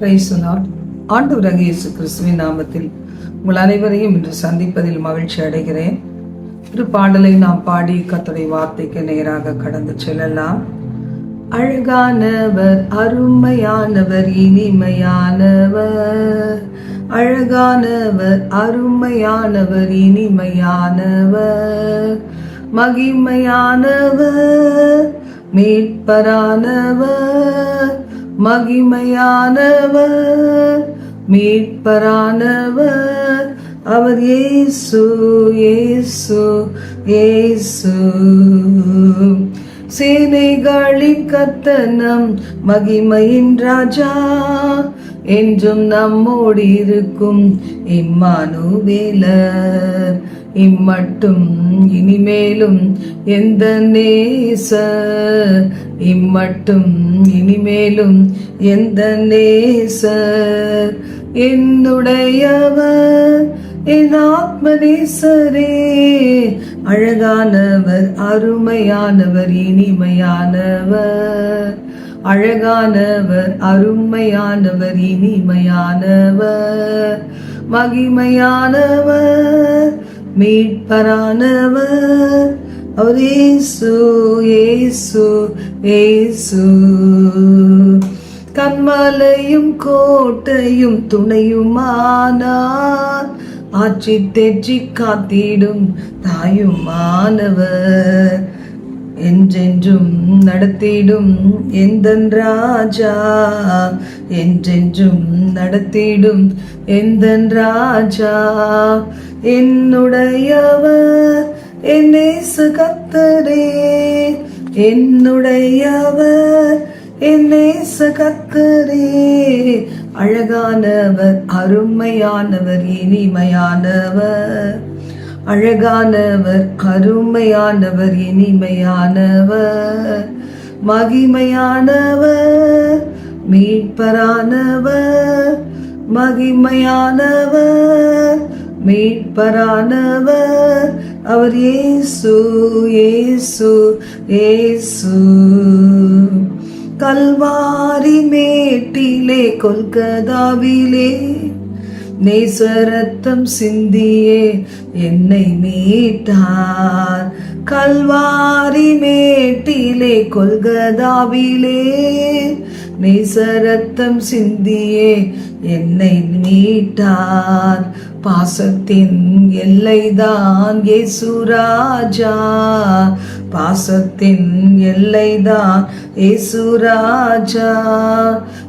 ஆண்டு ஆண்டவராக இயேசு கிறிஸ்துவின் நாமத்தில் உங்கள் அனைவரையும் இன்று சந்திப்பதில் மகிழ்ச்சி அடைகிறேன். ஒரு பாடலை நாம் பாடி கத்துடைய வார்த்தைக்கு நேராக கடந்து செல்லலாம். அழகானவர் அருமையானவர் இனிமையானவர். அழகானவர் அருமையானவர் இனிமையானவர். மகிமையானவர் மீட்பரானவர். மகிமையானவர் மீட்பரானவர். அவர் ஏசு ஏசு ஏசு. சேனைகளின் கத்தனம் மகிமையின் ராஜா. என்றும் நம்மோடு இருக்கும் இம்மானுவேலர். இம்மட்டும் இனிமேலும் எந்த நேச இம்மட்டும் இனிமேலும் எந்த நேச என்னுடையவர் என் ஆத்மநேசரே அழகானவர் அருமையானவர் இனிமையானவர். அழகானவர் அருமையானவர் இனிமையானவர். மகிமையானவர் மீட்பரானவர். அவர் ஏசு ஏசு ஏசு. கண்மலையும் கோட்டையும் துணையுமானார். ஆட்சி தெற்றி காத்திடும் தாயும் மாணவர் என்றென்றும் நடத்திடும் எந்தன் ராஜா? என்றென்றும் நடத்திடும் எந்தன் ராஜா? என்னுடையவர் என்னேசு கத்தரே என்னுடையவர் என்னேசு கத்தரே அழகானவர் அருமையானவர் இனிமையானவர். அழகானவர் அருமையானவர் இனிமையானவர். மகிமையானவர் மீட்பரானவர். மகிமையானவர் மீட்பரானவர். அவர் ஏசு ஏசு ஏசு. கல்வாரி மேட்டிலே கொல்கதாவிலே நேசரத்தம் சிந்தியே என்னை மீட்டார். கல்வாரி மேட்டிலே கொல்கதாவிலே நேசரத்தம் சிந்தியே என்னை மீட்டார். பாசத்தின் எல்லைதான் ஏசுராஜா பாசத்தின் எல்லைதான். ஏசுராஜா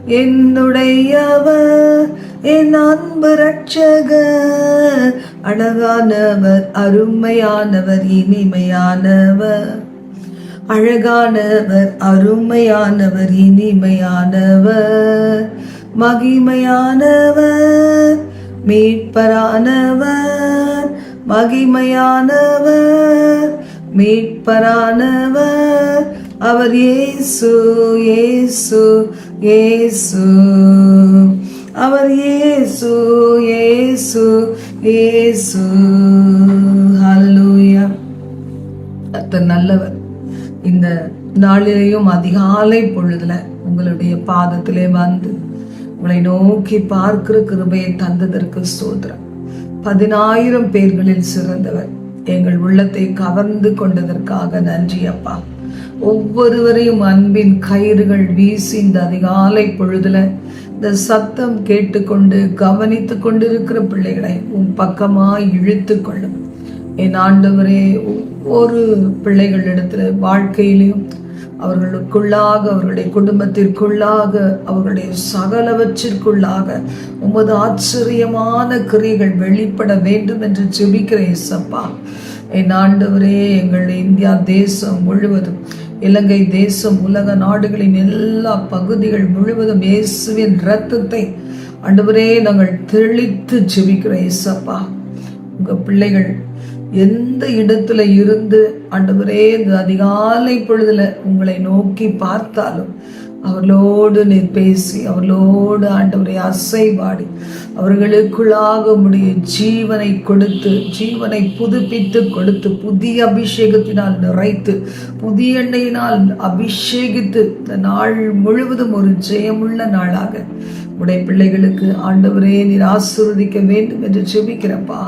என்னுடையவர் என் அன்பு ரட்சகர் அழகானவர் அருமையானவர் இனிமையானவர். அழகானவர் அருமையானவர் இனிமையானவர். மகிமையானவர் மீட்பரானவர். மகிமையானவர் மீட்பரானவர் அவர் இயேசு இயேசு இயேசு. அவர் இயேசு இயேசு இயேசு. ஹalleluya. கர்த்தர் நல்லவர். இந்த நாளிலேயும் அதிகாலை பொழுதுல உங்களுடைய பாதத்திலே வந்து உங்களை நோக்கி பார்க்கிற கிருபையை தந்ததற்கு சோதரம் பதினாயிரம் பேர்களில் சிறந்தவர். எங்கள் உள்ளத்தை கவர்ந்து கொண்டதற்காக நன்றி அப்பா. ஒவ்வொருவரையும் அன்பின் கயிறுகள் வீசி இந்த அதிகாலை பொழுதுல இந்த சத்தம் கேட்டுக்கொண்டு கவனித்து கொண்டிருக்கிற பிள்ளைகளை உன் பக்கமாய் இழுத்து கொள்ளும். என் ஆண்டவரே ஒவ்வொரு பிள்ளைகளிடத்துல வாழ்க்கையிலையும் அவர்களுக்குள்ளாக அவர்களுடைய குடும்பத்திற்குள்ளாக அவர்களுடைய சகலவற்றிற்குள்ளாக உமது ஆச்சரியமான கிரியைகள் வெளிப்பட வேண்டும் என்று ஜெபிக்கிற இசப்பா என் ஆண்டவரே எங்கள் இந்தியா தேசம் முழுவதும் இலங்கை தேசம் உலக நாடுகளின் எல்லா பகுதிகள் முழுவதும் இயேசுவின் இரத்தத்தை ஆண்டவரே நாங்கள் தெளித்து ஜெபிக்கிற இசப்பா உங்கள் பிள்ளைகள் எந்த இடத்துல இருந்து ஆண்டவரே இந்த அதிகாலை பொழுதுல உங்களை நோக்கி பார்த்தாலும் அவர்களோடு நீர் பேசி அவர்களோடு ஆண்டவரை அசைவாடி அவர்களுக்குள்ளாக உடைய ஜீவனை கொடுத்து ஜீவனை புதுப்பித்து கொடுத்து புதிய அபிஷேகத்தினால் நிறைத்து புதிய எண்ணெயினால் அபிஷேகித்து இந்த நாள் முழுவதும் ஒரு ஜெயமுள்ள நாளாக உடைய பிள்ளைகளுக்கு ஆண்டவரே நீர் ஆசிர்வதிக்க வேண்டும் என்று செபிக்கிறப்பா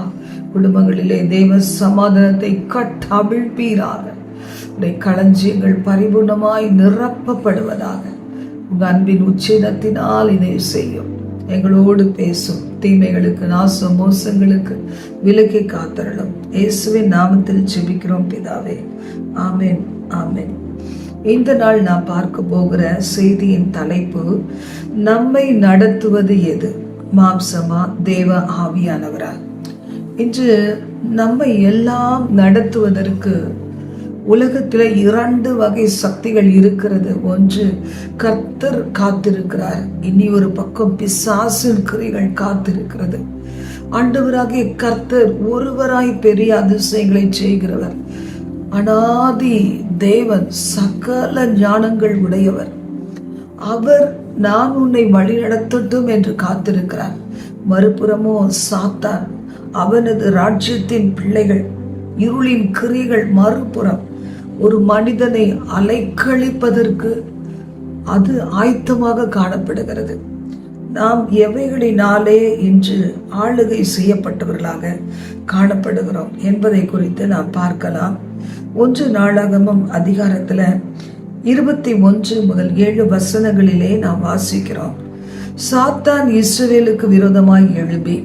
குடும்பங்களிலே தெய்வ சமாதானத்தை கட்டவிழ்ப்பீராக உடைய களஞ்சியங்கள் பரிபூர்ணமாய் நிரப்பப்படுவதாக. உங்கள் அன்பின் உச்சிதத்தினால் இதை செய்யும். எங்களோடு பேசும். தீமைகளுக்கு நாசம் மோசங்களுக்கு விலக்கி காத்தரலும் இயேசுவின் நாமத்தில் ஜெபிக்கிறோம் பிதாவே. ஆமேன் ஆமேன். இந்த நாள் நான் பார்க்க போகிற செய்தியின் தலைப்பு நம்மை நடத்துவது எது? மாம்சமா தேவ ஆவியானவரா? இன்று நம்மை எல்லாம் நடத்துவதற்கு உலகத்தில் இரண்டு வகை சக்திகள் இருக்கிறது. ஒன்று கர்த்தர் காத்திருக்கிறார். இனி ஒரு பக்கம் பிசாசின் கிரிகள் காத்திருக்கிறது. ஆண்டவராகிய கர்த்தர் ஒருவராய் பெரிய அதிசயங்களை செய்கிறவர். அனாதி தேவன் சகல ஞானங்கள் உடையவர். அவர் நான் உன்னை வழிநடத்தட்டும் என்று காத்திருக்கிறார். மறுபுறமோ சாத்தான் அவனது ராஜ்யத்தின் பிள்ளைகள் இருளின் கிரிகள் மறுபுறம் ஒரு மனிதனை அலைக்கழிப்பதற்கு அது ஆயத்தமாக காணப்படுகிறது. நாம் எவைகளினாலே இன்று ஆளுகை செய்யப்பட்டவர்களாக காணப்படுகிறோம் என்பதை குறித்து நாம் பார்க்கலாம். ஒன்று நாளாகமும் அதிகாரத்தில் இருபத்தி ஒன்று முதல் ஏழு வசனங்களிலே நாம் வாசிக்கிறோம். சாத்தான் இஸ்ரேலுக்கு விரோதமாய் எழுப்பி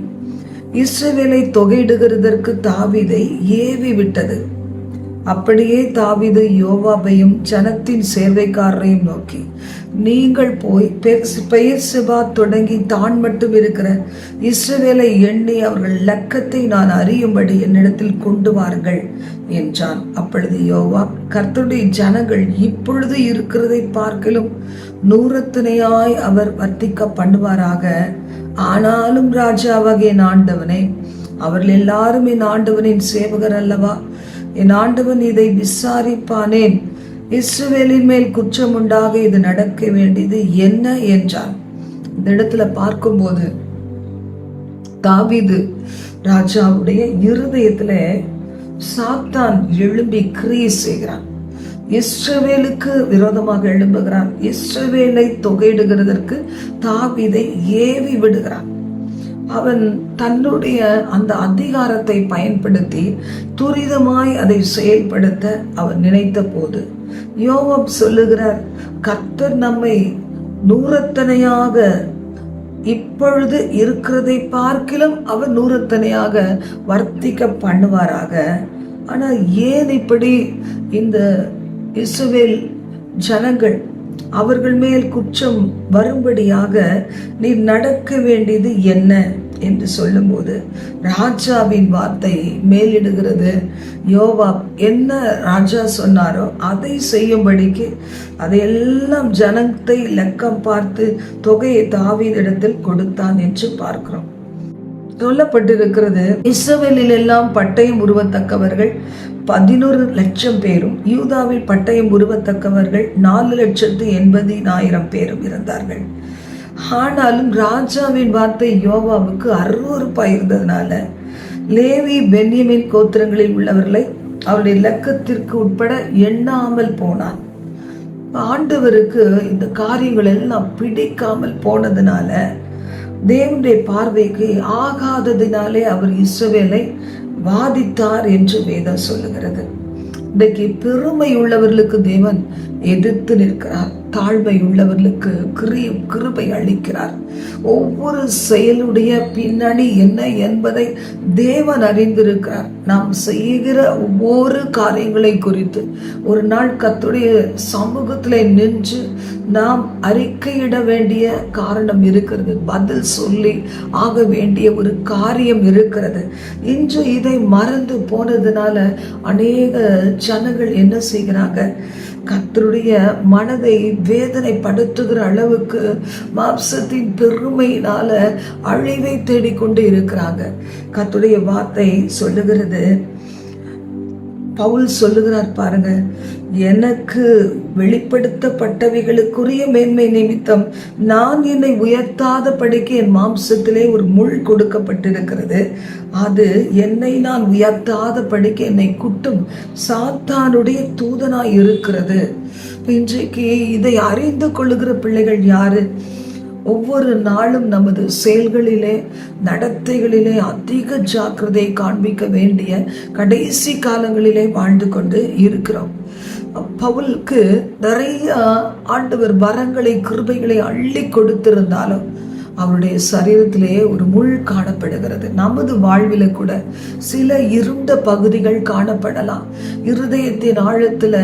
இஸ்ரவேலை தொகையிடுகிறதற்கு தாவிதை ஏவி விட்டது. அப்படியே தாவிது யோவாபையும் ஜனத்தின் சேர்வைக்காரரையும் நோக்கி நீங்கள் போய் பெயர் சிபா தொடங்கி தான் மட்டும் இருக்கிற இஸ்ரவேலை எண்ணி அவர்கள் லக்கத்தை நான் அறியும்படி என்னிடத்தில் கொண்டு வாருங்கள் என்றான். அப்பொழுது யோவா கர்த்தருடைய ஜனங்கள் இப்பொழுது இருக்கிறதை பார்க்கலும் நூறத்தினையாய் அவர் வர்த்திக்க பண்ணுவாராக. ஆனாலும் ராஜாவாகிய என் ஆண்டவனே அவர்கள் எல்லாரும் என் ஆண்டவனின் சேவகர் அல்லவா? என் ஆண்டவன் இதை விசாரிப்பானேன். இஸ்ரவேலின் மேல் குற்றம் உண்டாக இது நடக்க வேண்டியது என்ன என்றான் இந்த இடத்துல பார்க்கும்போது தாவிது ராஜாவுடைய இருதயத்துல சாத்தான் எழும்பி கிரியை செய்கிறான். இஸ்ரவேலுக்கு விரோதமாக எழும்புகிறான். இஸ்ரவேலை தொகையிடுகிறதற்கு தாவிதை ஏவி விடுகிறான். அவன் தன்னுடைய அந்த அதிகாரத்தை பயன்படுத்தி துரிதமாய் அதை செயல்படுத்த அவன் நினைத்த போது யோவப் சொல்லுகிறார் கர்த்தர் நம்மை நூறத்தனையாக இப்பொழுது இருக்கிறதை பார்க்கிலும் அவர் நூறத்தனையாக வர்த்திக்க பண்ணுவாராக. ஆனால் ஏன் இப்படி இந்த இசுவேல் ஜனங்கள் அவர்கள் மேல் குற்றம் வரும்படியாக நீ நடக்க வேண்டியது என்ன என்று சொல்லும்போது ராஜாவின் வார்த்தை மேலிடுகிறது. யோவா என்ன ராஜா சொன்னாரோ அதை செய்யும்படிக்கு அதையெல்லாம் ஜனத்தை லக்கம் பார்த்து தொகையை தாவீதிடத்தில் கொடுத்தான் என்று பார்க்கிறோம். சொல்லப்பட்டிருக்கிறது இஸ்ரவேலில் எல்லாம் பட்டயம் உருவத்தக்கவர்கள் பதினோரு லட்சம் பேரும் யூதாவில் பட்டயம் உருவத்தக்கவர்கள் நாலு லட்சத்து எண்பதினாயிரம் பேரும் இருந்தார்கள். ஆனாலும் ராஜாவின் வார்த்தை யோவாவுக்கு அருவறுப்பாய் இருந்ததுனால லேவி பென்யமின் கோத்திரங்களில் உள்ளவர்களை அவருடைய இலக்கத்திற்கு உட்பட எண்ணாமல் போனான். ஆண்டவருக்கு இந்த காரியங்கள் எல்லாம் பிடிக்காமல் போனதுனால தேவனுடைய பார்வைக்கு ஆகாததினாலே அவர் இஸ்ரவேலை வாதித்தார் என்று வேதம் சொல்லுகிறது. இன்றைக்கு பெருமை உள்ளவர்களுக்கு தேவன் எதிர்த்து நிற்கிறார். தாழ்மை உள்ளவர்களுக்கு கிரியும் கிருபை அளிக்கிறார். ஒவ்வொரு செயலுடைய பின்னணி என்ன என்பதை தேவன் அறிந்திருக்கிறார். நாம் செய்கிற ஒவ்வொரு காரியங்களை குறித்து ஒரு நாள் கத்துடைய சமூகத்தில் நின்று நாம் அறிக்கையிட வேண்டிய காரணம் இருக்கிறது. பதில் சொல்லி ஆக வேண்டிய ஒரு காரியம் இருக்கிறது. இன்று இதை மறந்து போனதுனால அநேக ஜனங்கள் என்ன செய்கிறாங்க? கத்தருடைய மனதை வேதனைப்படுத்துகிற அளவுக்கு மாம்சத்தின் பெருமையினால அழிவை தேடிக்கொண்டு இருக்கிறாங்க. கத்துடைய வார்த்தை சொல்லுகிறது பவுல் சொல்லுகிறார் பாருங்க எனக்கு வெளிப்படுத்தப்பட்டவைகளுக்குரிய மேன்மை நிமித்தம் நான் என்னை உயர்த்தாத படிக்க என் மாம்சத்திலே ஒரு முள் கொடுக்கப்பட்டிருக்கிறது. அது என்னை நான் உயர்த்தாத படிக்க என்னை குட்டும் சாத்தானுடைய தூதனாய் இருக்கிறது இன்றைக்கு இதை அறிந்து கொள்ளுகிற பிள்ளைகள் யாரு? ஒவ்வொரு நாளும் நமது செயல்களிலே நடத்தைகளிலே அதிக ஜாக்கிரதை காண்பிக்க வேண்டிய கடைசி காலங்களிலே வாழ்ந்து கொண்டு இருக்கிறோம். பவுலுக்கு நிறைய ஆண்டவர் வரங்களை கிருபைகளை அள்ளி கொடுத்திருந்தாலும் அவருடைய சரீரத்திலே ஒரு முள் காணப்படுகிறது. நமது வாழ்வில கூட சில இருண்ட பகுதிகள் காணப்படலாம். இருதயத்தின் ஆழத்துல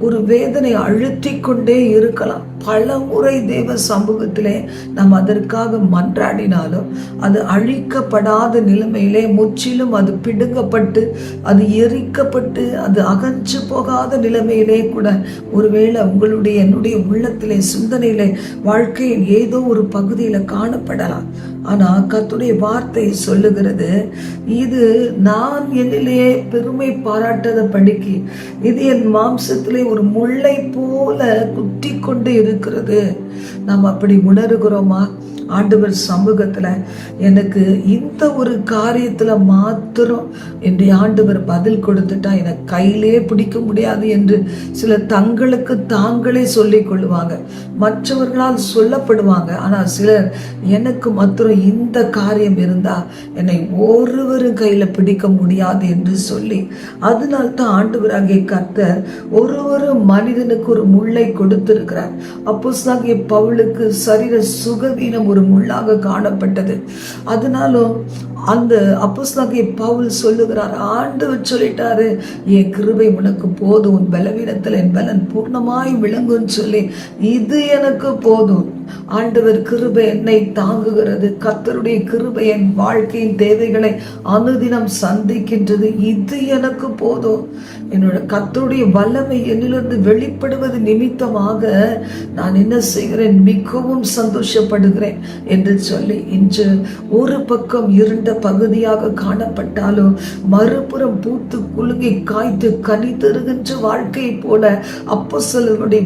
ஒரு வேதனை அழுத்தி கொண்டே இருக்கலாம். பல முறை தேவ சமூகத்திலே நாம் அதற்காக மன்றாடினாலும் அது அழிக்கப்படாத நிலைமையிலே முற்றிலும் அது பிடுங்கப்பட்டு அது எரிக்கப்பட்டு அது அகன்று போகாத நிலைமையிலே கூட ஒருவேளை உங்களுடைய என்னுடைய உள்ளத்திலே சிந்தனையிலே வாழ்க்கையின் ஏதோ ஒரு பகுதியில காணப்படலாம் ஆனா கத்துடைய வார்த்தை சொல்லுகிறது இது நான் என்னிலே பெருமை பாராட்டத படிக்கு இது என் மாம்சத்திலே ஒரு முல்லை போல குத்தி கொண்டு இருக்கிறது. நாம் அப்படி உணர்கிறோமா? ஆண்டவர் சமூகத்தில் எனக்கு இந்த ஒரு காரியத்தில் மாத்திரம் என்னுடைய ஆண்டவர் பதில் கொடுத்துட்டா எனக்கு கையிலே பிடிக்க முடியாது என்று சில தங்களுக்கு தாங்களே சொல்லிக் கொள்ளுவாங்க. மற்றவர்களால் சொல்லப்படுவாங்க. ஆனால் சிலர் எனக்கு மாத்திரம் இந்த காரியம் இருந்தால் என்னை ஒருவரும் கையில் பிடிக்க முடியாது என்று சொல்லி அதனால தான் ஆண்டவராகிய கர்த்தர் ஒரு ஒரு மனிதனுக்கு ஒரு முள்ளை கொடுத்திருக்கிறார். அப்போ பவுலுக்கு சரீர சுகவீனம் ஒரு முள்ளாக காணப்பட்டது. அதனாலும் அந்த அப்போஸ்லாகிய பவுல் சொல்லுகிறார் ஆண்டவர் சொல்லிட்டாரு என் கிருபை உனக்கு போதும் உன் பலவீனத்தில் என் பலன் பூர்ணமாய் விளங்கும்னு சொல்லி இது எனக்கு போதும். ஆண்டவர் கிருபை என்னை தாங்குகிறது. கத்தருடைய கிருபை என் வாழ்க்கையின் தேவைகளை அனுதினம் சந்திக்கின்றது. இது எனக்கு போதும். என்னோட கத்தருடைய வல்லமை என்னிலிருந்து வெளிப்படுவது நிமித்தமாக நான் என்ன செய்கிறேன்? மிகவும் சந்தோஷப்படுகிறேன் என்று சொல்லி இன்று ஒரு பக்கம் இருண்ட பகுதியாக காணப்பட்டாலும் மறுபுறம் பூத்து குலுங்கி காய்த்து கனி தருகின்ற வாழ்க்கை போல அப்போ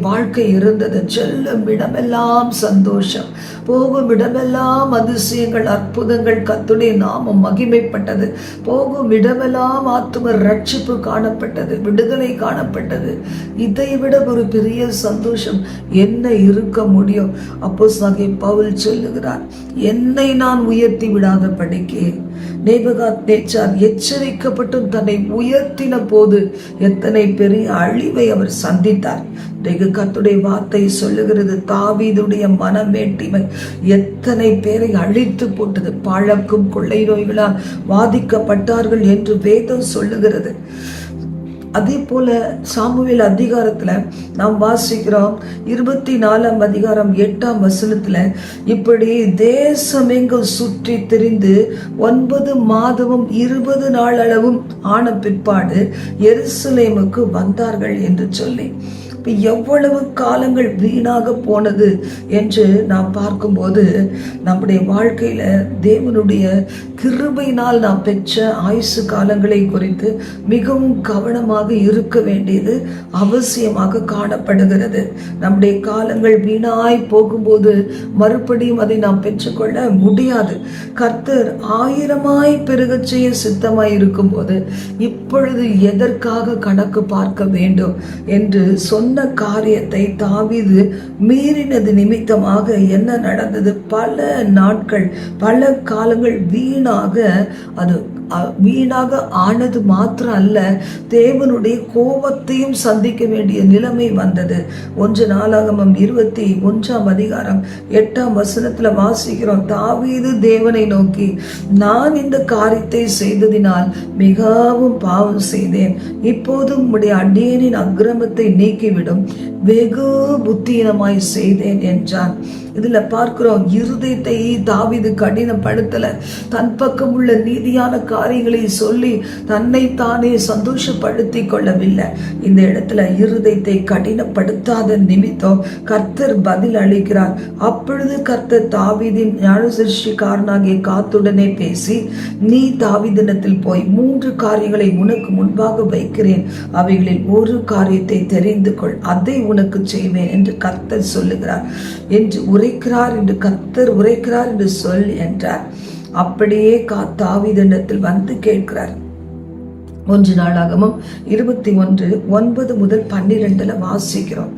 வாழ்க்கை இருந்தது. செல்லும் இடமெல்லாம் சந்தோஷம். போகும் இடமெல்லாம் அதிசயங்கள் அற்புதங்கள் கத்துடைய நாமம் மகிமைப்பட்டது. போகும் இடமெல்லாம் ஆத்தும ரட்சிப்பு காணப்பட்டது. விடுதலை காணப்பட்டது. இதை விட ஒரு பெரிய சந்தோஷம் என்ன இருக்க முடியும்? அப்போ சகை பவுல் சொல்லுகிறார் என்னை நான் உயர்த்தி விடாத படிக்கே நேபகாத் நேச்சார் எச்சரிக்கப்பட்டும் தன்னை உயர்த்தின போது எத்தனை பெரிய அழிவை அவர் சந்தித்தார். இன்றைக்கு கத்துடைய வார்த்தை சொல்லுகிறது தாவீதுடைய மனமேட்டிமை எத்தனை பேரை அழித்து போட்டது பழக்கும் கொள்ளை நோய்களால் பாதிக்கப்பட்டார்கள் என்று வேதம் சொல்லுகிறது. அதே போல சாமுவேல் அதிகாரத்துல நாம் வாசிக்கிறோம் இருபத்தி நாலாம் அதிகாரம் எட்டாம் வசனத்துல இப்படி தேசமெங்கும் சுற்றி திரிந்து ஒன்பது மாதமும் இருபது நாள் அளவும் ஆன பிற்பாடு எருசலேமுக்கு வந்தார்கள் என்று சொல்லி. எவ்வளவு காலங்கள் வீணாக போனது என்று நாம் பார்க்கும்போது நம்முடைய வாழ்க்கையில் தேவனுடைய கிருபையினால் நாம் பெற்ற ஆயுசு காலங்களை குறித்து மிகவும் கவனமாக இருக்க வேண்டியது அவசியமாக காணப்படுகிறது. நம்முடைய காலங்கள் வீணாய் போகும்போது மறுபடியும் அதை நாம் பெற்றுக்கொள்ள முடியாது. கர்த்தர் ஆயிரமாய் பெருக செய்ய சித்தமாய் இருக்கும்போது இப்பொழுது எதற்காக கணக்கு பார்க்க வேண்டும் என்று சொன்ன காரியத்தை தாவிது மீறினது நிமித்தமாக என்ன நடந்தது? பல நாட்கள் பல காலங்கள் வீணாக அது வீணாக ஆனது மாத்திரம் அல்ல தேவனுடைய கோபத்தையும் சந்திக்க வேண்டிய நிலைமை வந்தது. ஒன்று நாளாகமம் இருபத்தி ஒன்றாம் அதிகாரம் எட்டாம் வசனத்துல வாசிக்கிறோம் தாவீது தேவனை நோக்கி நான் இந்த காரியத்தை செய்ததினால் மிகவும் பாவம் செய்தேன். இப்போதும் உடைய அடியனின் அக்கிரமத்தை நீக்கிவிடும். வெகு புத்தீனமாய் செய்தேன் என்றான். இதுல பார்க்கிறோம் இருதயத்தை தாவிது கடினப்படுத்தல. தன் பக்கம் உள்ள நீதியான காரியங்களை சொல்லி தன்னை தானே சந்தோஷப்படுத்தி கொள்ளவில்லை. இந்த இடத்துல இருதயத்தை கடினப்படுத்தாத நிமித்தம் கர்த்தர் பதில் அளிக்கிறார். அப்பொழுது கர்த்தர் தாவிதின் ஞானசிருஷ்டிக்காரனாகிய காத்துடனே பேசி நீ தாவிதினத்தில் போய் மூன்று காரியங்களை உனக்கு முன்பாக வைக்கிறேன். அவைகளில் ஒரு காரியத்தை தெரிந்து கொள். அதை உனக்கு செய்வேன் என்று கர்த்தர் சொல்லுகிறார். என்று உரைக்கிறார் என்று கத்தர் உரைக்கிறார் என்று சொல் என்றார். அப்படியே காத்தாவிதண்டத்தில் வந்து கேட்கிறார். ஒன்று நாளாகவும் இருபத்தி ஒன்று ஒன்பது முதல் பன்னிரெண்டுல வாசிக்கிறோம்.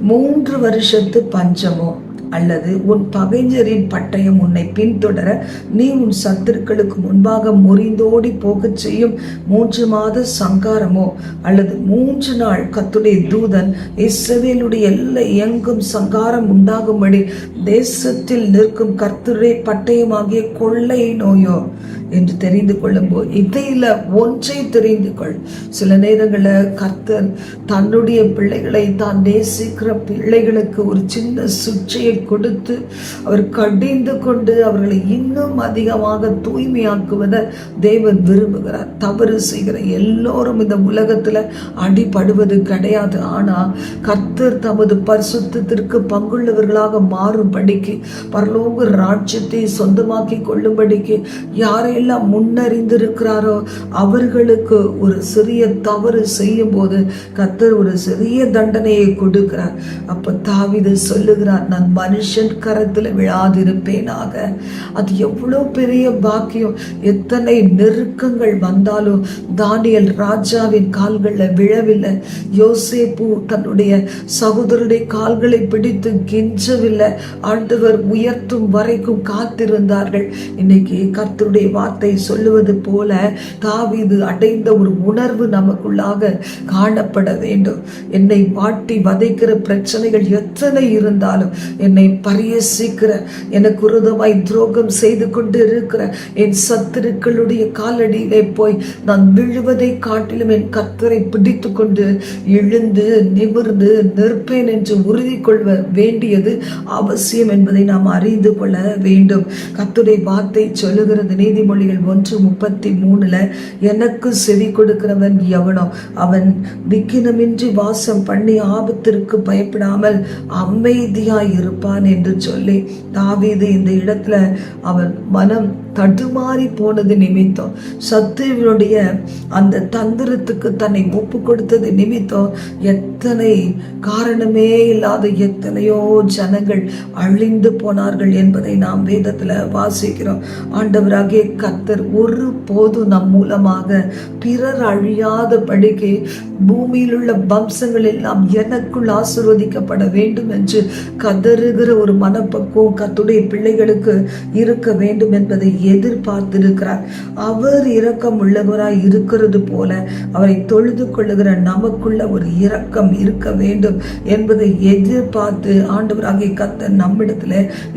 மூன்று வருஷத்து பஞ்சமோ? அல்லது உன் பகைஞரின் பட்டயம் உன்னை பின்தொடர நீ உன் சத்துருக்களுக்கு முன்பாக முறிந்தோடி போகச் செய்யும் மூன்று மாத சங்காரமோ? அல்லது மூன்று நாள் கத்துடைய தூதன் இஸ்ரவேலுடைய எல்லை எங்கும் சங்காரம் உண்டாகும்படி தேசத்தில் நிற்கும் கர்த்தருடைய பட்டயமாகிய கொள்ளை நோயோ? என்று தெரிந்து கொள்ளும்போது இதையில ஒன்றை தெரிந்து கொள். சில நேரங்களில் கர்த்தர் தன்னுடைய பிள்ளைகளை தான் நேசிக்கிற பிள்ளைகளுக்கு ஒரு சின்ன சுற்றையை கொடுத்து அவர் கடிந்து கொண்டு அவர்களை இன்னும் அதிகமாக தூய்மையாக்குவதை தேவன் விரும்புகிறார். தவறு செய்கிற எல்லோரும் இந்த உலகத்துல அடிபடுவது கிடையாது. ஆனா கர்த்தர் தமது பரிசுத்திற்கு பங்குள்ளவர்களாக மாறும்படிக்கு பரலோக ராஜ்யத்தை சொந்தமாக்கி கொள்ளும்படிக்கு யாரையெல்லாம் முன்னறிந்திருக்கிறாரோ அவர்களுக்கு ஒரு சிறிய தவறு செய்யும் போது கர்த்தர் ஒரு சிறிய தண்டனையை கொடுக்கிறார். அப்ப தாவிதை சொல்லுகிறார் நான் மனுஷன் கரத்தில் விழாதிருப்பேனாக. அது எவ்வளவு பெரிய பாக்கியம். எத்தனை நெருக்கங்கள் வந்தாலும் தானியல் ராஜாவின் கால்களில் விழவில்லை. யோசேப்பு தன்னுடைய சகோதரனுடைய கால்களை பிடித்து கெஞ்சவில்லை. ஆண்டவர் உயர்த்தும் வரைக்கும் காத்திருந்தார்கள். இன்னைக்கு கர்த்தருடைய வார்த்தை சொல்லுவது போல தாவிது அடைந்த ஒரு உணர்வு நமக்குள்ளாக காணப்பட வேண்டும். என்னை வாட்டி வதைக்கிற பிரச்சனைகள் எத்தனை இருந்தாலும் என்னை பரியசிக்கிற எனக்கு உருதமாய் துரோகம் செய்து கொண்டு இருக்கிற என் சத்துருக்களுடைய காலடியிலே போய் நான் விழுவதை காட்டிலும் என் கத்தரை பிடித்து கொண்டு எழுந்து நிமிர்ந்து நிற்பேன் என்று உறுதி கொள்வ வேண்டியது அவசியம் என்பதை நாம் அறிந்து கொள்ள வேண்டும். கத்துடைய வார்த்தை சொல்லுகிறது நீதிமொழிகள் ஒன்று முப்பத்தி மூணுல எனக்கு செவி கொடுக்கிறவன் எவனோ அவன் விக்கினமின்றி வாசம் பண்ணி ஆபத்திற்கு பயப்படாமல் அமைதியாய் இருப்பான். என்று சொல்லி தாவீது இந்த இடத்துல அவன் மனம் தடுமாறி போனது நிமித்தம். சத்துருவினுடைய அந்த தந்திரத்துக்கு தன்னை ஒப்பு கொடுத்தது நிமித்தம். எத்தனை காரணமே இல்லாத எத்தனையோ ஜனங்கள் அழிந்து போனார்கள் என்பதை நாம் வேதத்தில் வாசிக்கிறோம். ஆண்டவராகிய கத்தர் ஒரு போது நம் மூலமாக பிறர் அழியாத படிக்கு பூமியில் உள்ள வம்சங்கள் எல்லாம் எனக்குள் ஆசிர்வதிக்கப்பட வேண்டும் என்று கதறுகிற ஒரு மனப்பக்குவம் கத்துடைய பிள்ளைகளுக்கு இருக்க வேண்டும் என்பதை எதிர்பார்த்திருக்கிறார். அவர் இரக்கம் உள்ளவராய் இருக்கிறது போல அவரை தொழுது கொள்ளுகிற நமக்குள்ள ஒரு இரக்கம் இருக்க வேண்டும் என்பதை எதிர்பார்த்து ஆண்டவராகிய கத்த நம்மிடத்துல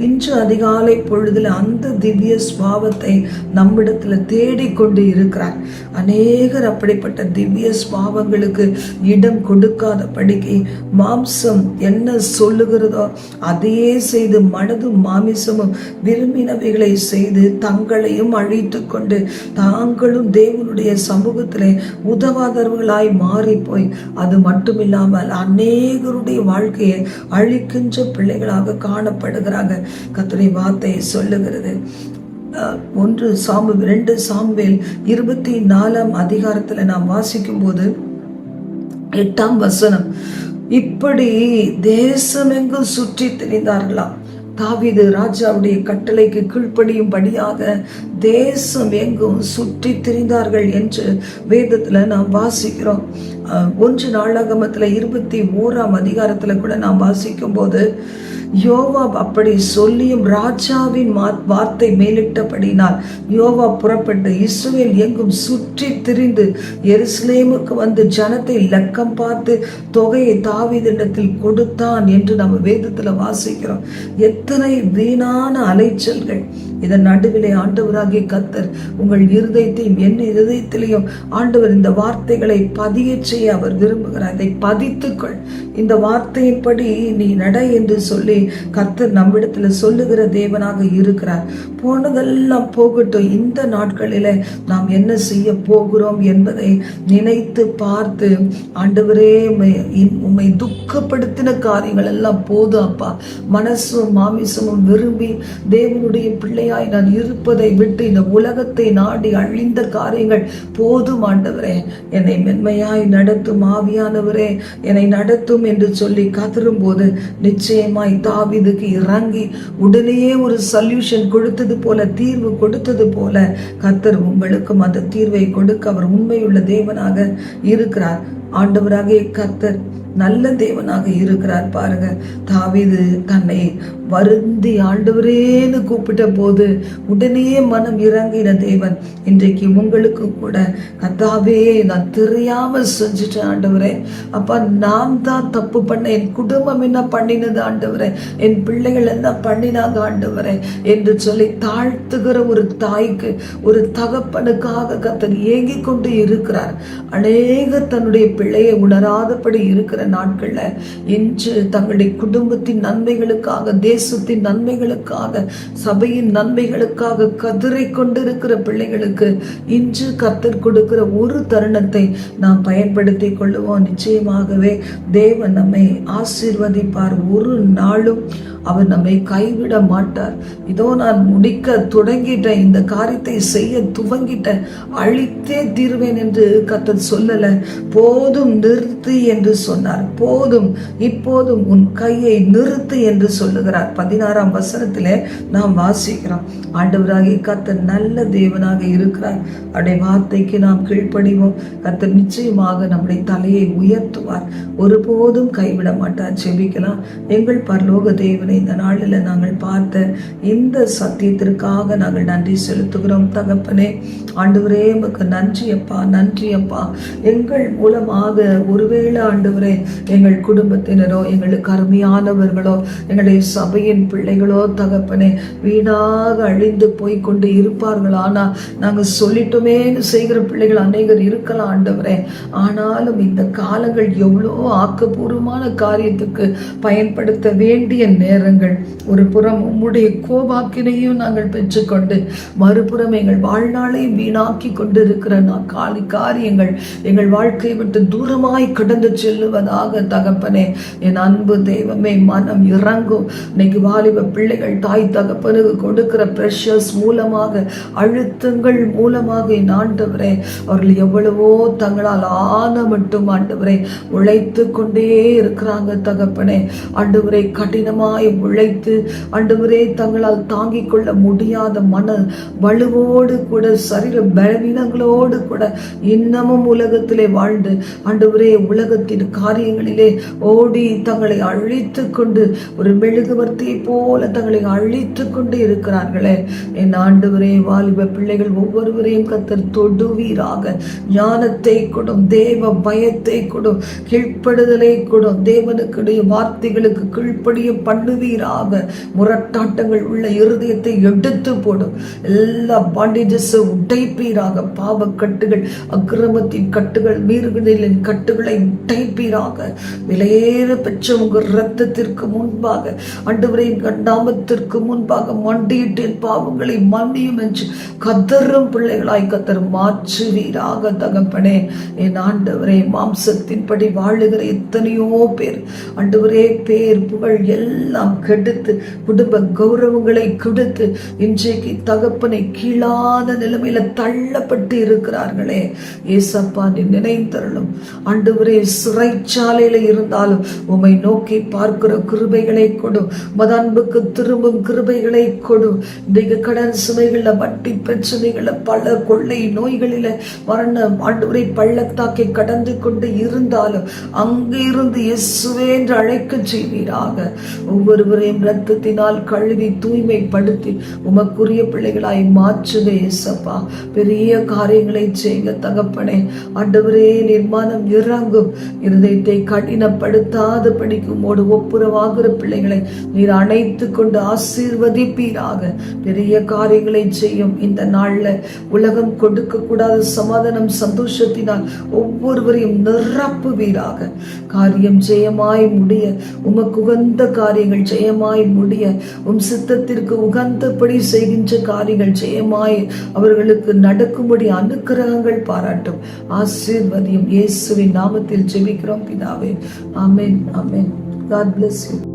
இன்று அதிகாலை பொழுதுல அந்த திவ்ய ஸ்வாவத்தை நம்மிடத்துல தேடிக்கொண்டு இருக்கிறார். அநேகர் அப்படிப்பட்ட திவ்ய ஸ்வாவங்களுக்கு இடம் கொடுக்காத படிக்கை மாம்சம் என்ன சொல்லுகிறதோ அதையே செய்து மனதும் மாமிசமும் விரும்பினவைகளை செய்து தங்களையும் அழித்து கொண்டு தாங்களும் தேவனுடைய சமூகத்திலே உதவாதவர்களாய் மாறி போய் அது மட்டுமில்லாமல் அநேகருடைய வாழ்க்கையை அழிக்கின்ற பிள்ளைகளாக காணப்படுகிறாங்க. கத்துடைய வார்த்தையை சொல்லுகிறது. ஒன்று சாம்பு ரெண்டு சாம்பேல் இருபத்தி நாலாம் அதிகாரத்தில் நாம் வாசிக்கும் போது எட்டாம் வசனம் இப்படி தேசமெங்கும் சுற்றி திரிந்தார்களாம் தாவிது ராஜாவுடைய கட்டளைக்கு கீழ்ப்படியும் படியாக தேசம் எங்கும் சுற்றி திரிந்தார்கள் என்று வேதத்துல நாம் வாசிக்கிறோம். ஒன்று நாளாகமத்துல இருபத்தி ஓராம் அதிகாரத்துல கூட நாம் வாசிக்கும் போது யோவாப் அப்படி சொல்லியும் ராஜாவின் மா- வார்த்தை மேலிட்டபடினால் யோவா புறப்பட்டு இஸ்ரேல் எங்கும் சுற்றி திரிந்து எருசலேமுக்கு வந்து ஜனத்தை லக்கம் பார்த்து தொகையை தாவிதிடத்தில் கொடுத்தான் என்று நம்ம வேதத்தில் வாசிக்கிறோம். எத்தனை எத்தனை வீணான அலைச்சல்கள். இதன் நடுவிலே ஆண்டவராகிய கத்தர் உங்கள் இருதயத்தையும் என் இருதயத்திலையும் ஆண்டவர் இந்த வார்த்தைகளை பதிய செய்ய அவர் விரும்புகிறார். அதை பதித்துக்கொள். இந்த வார்த்தையின்படி நீ நட என்று சொல்லி கர்த்தர் நம்மிடத்துல சொல்லுகிற தேவனாக இருக்கிறார். போனதெல்லாம் போகட்டும். இந்த நாட்களில நாம் என்ன செய்ய போகிறோம் என்பதை நினைத்து பார்த்து ஆண்டவரே உண்மை உம்மை துக்கப்படுத்தின காரியங்கள் எல்லாம் போதும் அப்பா. மனசும் மாமிசமும் விரும்பி தேவனுடைய பிள்ளை பிள்ளையாய் நான் இருப்பதை விட்டு இந்த உலகத்தை நாடி அழிந்த காரியங்கள். போதும் ஆண்டவரே என்னை மென்மையாய் நடத்தும் ஆவியானவரே என்னை நடத்தும் என்று சொல்லி கதறும் போது நிச்சயமாய் தாவிதுக்கு இறங்கி உடனேயே ஒரு சொல்யூஷன் கொடுத்தது போல தீர்வு கொடுத்தது போல கத்தர் உங்களுக்கும் அந்த தீர்வை கொடுக்க அவர் உண்மையுள்ள தேவனாக இருக்கிறார். ஆண்டவராகிய கர்த்தர் நல்ல தேவனாக இருக்கிறார் பாருங்க. தாவிது தன்னை வருந்தி ஆண்டவரேன்னு கூப்பிட்ட போது உடனே மனம் இறங்கின தேவன். இன்றைக்கு உங்களுக்கு கூட கத்தாவே நான் தெரியாம செஞ்சுட்டேன் ஆண்டவரே. அப்பா நான் தான் தப்பு பண்ண என் குடும்பம் என்ன பண்ணினது ஆண்டவரே? என் பிள்ளைகள் என்ன பண்ணினாங்க ஆண்டவரே? என்று சொல்லி தாழ்த்துகிற ஒரு தாய்க்கு ஒரு தகப்பனுக்காக கத்தன் ஏங்கி கொண்டு இருக்கிறார். அநேக தன்னுடைய பிள்ளையை உணராதபடி இருக்கிற நாட்களில் இன்று தங்களுடைய குடும்பத்தின் நன்மைகளுக்காக தேசத்தின் நன்மைகளுக்காக சபையின் நன்மைகளுக்காக கதிரை கொண்டிருக்கிற பிள்ளைகளுக்கு இன்று கத்தர் கொடுக்கிற ஒரு தருணத்தை நாம் பயன்படுத்தி கொள்ளுவோம். நிச்சயமாகவே தேவன் நம்மை ஆசீர்வதிப்பார். ஒரு நாளும் அவர் நம்மை கைவிட மாட்டார். இதோ நான் முடிக்க தொடங்கிட்டேன் இந்த காரியத்தை செய்ய துவங்கிட்டேன் அழித்தே தீர்வேன் என்று கத்தர் சொல்லல. போதும் நிறுத்து என்று சொன்னார். போதும் இப்போதும் உன் கையை நிறுத்து என்று சொல்லுகிறார். பதினாறாம் வசனத்திலே நாம் வாசிக்கிறோம். ஆண்டவராகி கத்தர் நல்ல தேவனாக இருக்கிறார். அவருடைய வார்த்தைக்கு நாம் கீழ்ப்படிவோம். கத்தர் நிச்சயமாக நம்முடைய தலையை உயர்த்துவார். ஒருபோதும் கைவிட மாட்டார். செபிக்கலாம் எங்கள் பரலோக தேவன் இந்த நாளில் நாங்கள் பார்த்த இந்த சத்தியத்திற்காக நாங்கள் நன்றி செலுத்துகிறோம். தகப்பனே ஆண்டவரே உமக்கு நன்றி அப்பா நன்றி அப்பா. எங்கள் மூலமாக ஒருவேளை ஆண்டவரே எங்கள் குடும்பத்தினரோ எங்களுக்கு அருமையானவர்களோ எங்களுடைய சபையின் பிள்ளைகளோ தகப்பனே வீணாக அழிந்து போய் கொண்டு இருப்பார்கள். ஆனால் நாங்கள் சொல்லிட்டோமேன்னு செய்கிற பிள்ளைகள் அநேகர் இருக்கலாம் ஆண்டவரே. ஆனாலும் இந்த காலங்கள் எவ்வளோ ஆக்கப்பூர்வமான காரியத்துக்கு பயன்படுத்த வேண்டிய நேரம். நேரங்கள். ஒரு புறம் உம்முடைய கோபாக்கினையும் நாங்கள் பெற்றுக்கொண்டு மறுபுறம் எங்கள் வாழ்நாளையும் வீணாக்கி கொண்டிருக்கிற காலி காரியங்கள் எங்கள் வாழ்க்கையை விட்டு தூரமாய் கடந்து செல்லுவதாக தகப்பனே என் அன்பு தெய்வமே மனம் இறங்கும். இன்னைக்கு வாலிப பிள்ளைகள் தாய் தகப்பனுக்கு கொடுக்கிற ப்ரெஷர்ஸ் மூலமாக அழுத்தங்கள் மூலமாக என் ஆண்டவரே அவர்கள் எவ்வளவோ தங்களால் ஆன மட்டும் ஆண்டவரே உழைத்து கொண்டே இருக்கிறாங்க தகப்பனே. ஆண்டவரை கடினமாய் உழைத்து ஆண்டவரே தங்களால் தாங்கிக் கொள்ள முடியாத மன வலுவோடு கூட சரீர பலவீனங்களோடு கூட இன்னமும் உலகத்திலே வாழ்ந்து ஆண்டவரே உலகத்தின் காரியங்களிலே ஓடி தங்களை அழித்து கொண்டு ஒரு மெழுகுவர்த்தியை போல தங்களை அழித்து கொண்டு இருக்கிறார்களே. என் ஆண்டவரே வாலிப பிள்ளைகள் ஒவ்வொருவரையும் கத்தர் தொடுவீராக. ஞானத்தை கொடும் தேவ பயத்தை கொடும் கீழ்ப்படுதலை கொடும் தேவனுக்குடைய வார்த்தைகளுக்கு கீழ்ப்படிய பண்ணுவீராக முரட்டாட்டங்கள் உள்ள இருதயத்தை எடுத்து போடும் எல்லா பாண்டேஜஸ் உடைப்பீராக. பாவக்கட்டுகள் அக்கிரமத்தின் கட்டுகள் மீறுகளின் கட்டுகளை உடைப்பீராக. விலையேற பெற்ற உங்கள் ரத்தத்திற்கு முன்பாக அண்டுவரையின் கண்டாமத்திற்கு முன்பாக மண்டியிட்டேன். பாவங்களை மன்னியும் என்று கதறும் பிள்ளைகளாய் கத்தர் மாற்றுவீராக தகப்பனே. என் ஆண்டவரே மாம்சத்தின்படி வாழுகிற எத்தனையோ பேர் ஆண்டவரே பேர் புகழ் எல்லாம் கெடுத்து குடும்ப கௌரவங்களை கெடுத்து இன்றைக்கு தகப்பனை கீழாத நிலைமையில தள்ளப்பட்டு இருக்கிறார்களே. ஏசப்பா நீ நினைந்தருளும். ஆண்டவரே சிறைச்சாலையில இருந்தாலும் உம்மை நோக்கி பார்க்கிற கிருபைகளை கொடு. மத அன்புக்கு திரும்பும் கிருபைகளை கொடு. இன்றைக்கு கடன் சுமைகள்ல வட்டி பிரச்சனைகள்ல பல கொள்ளை நோய்களில மரண ஆண்டவரை பள்ளத்தாக்கை கடந்து கொண்டு இருந்தாலும் அங்கிருந்து இயேசுவே என்று அழைக்க செய்வீராக. ஒவ்வொருவரையும் ரத்தத்தினால் கழுவி தூய்மைப்படுத்தி உமக்குரிய பிள்ளைகளாய் மாற்றுக இயேசப்பா பெரிய காரியங்களை செய்க தகப்பனே. ஆண்டவரே நிர்மாணம் இறங்கும். இருதயத்தை கடினப்படுத்தாத படிக்கும் ஓடு ஒப்புரவாகிற பிள்ளைகளை நீர் அணைத்து கொண்டு ஆசீர்வதிப்பீராக. பெரிய காரியங்களை செய்யும் இந்த நாள்ல உலகம் கொடுக்க கூடாத சமாதானம் சந்தோஷத்தினால் ஒவ்வொருவரையும் நிரப்புவீராக. காரியம் ஜெயமாய் முடிய உமக்குகந்த காரியங்கள் ஜெயமாய் முடிய உம் சித்தத்திற்கு உகந்தபடி செய்கின்ற காரியங்கள் ஜெயமாய் அவர்களுக்கு நடக்கும்படி அனுக்கிரகங்கள் பாராட்டும். ஆசீர்வதியும் இயேசுவின் நாமத்தில் ஜெபிக்கிறோம் பிதாவே. Amen amen God bless you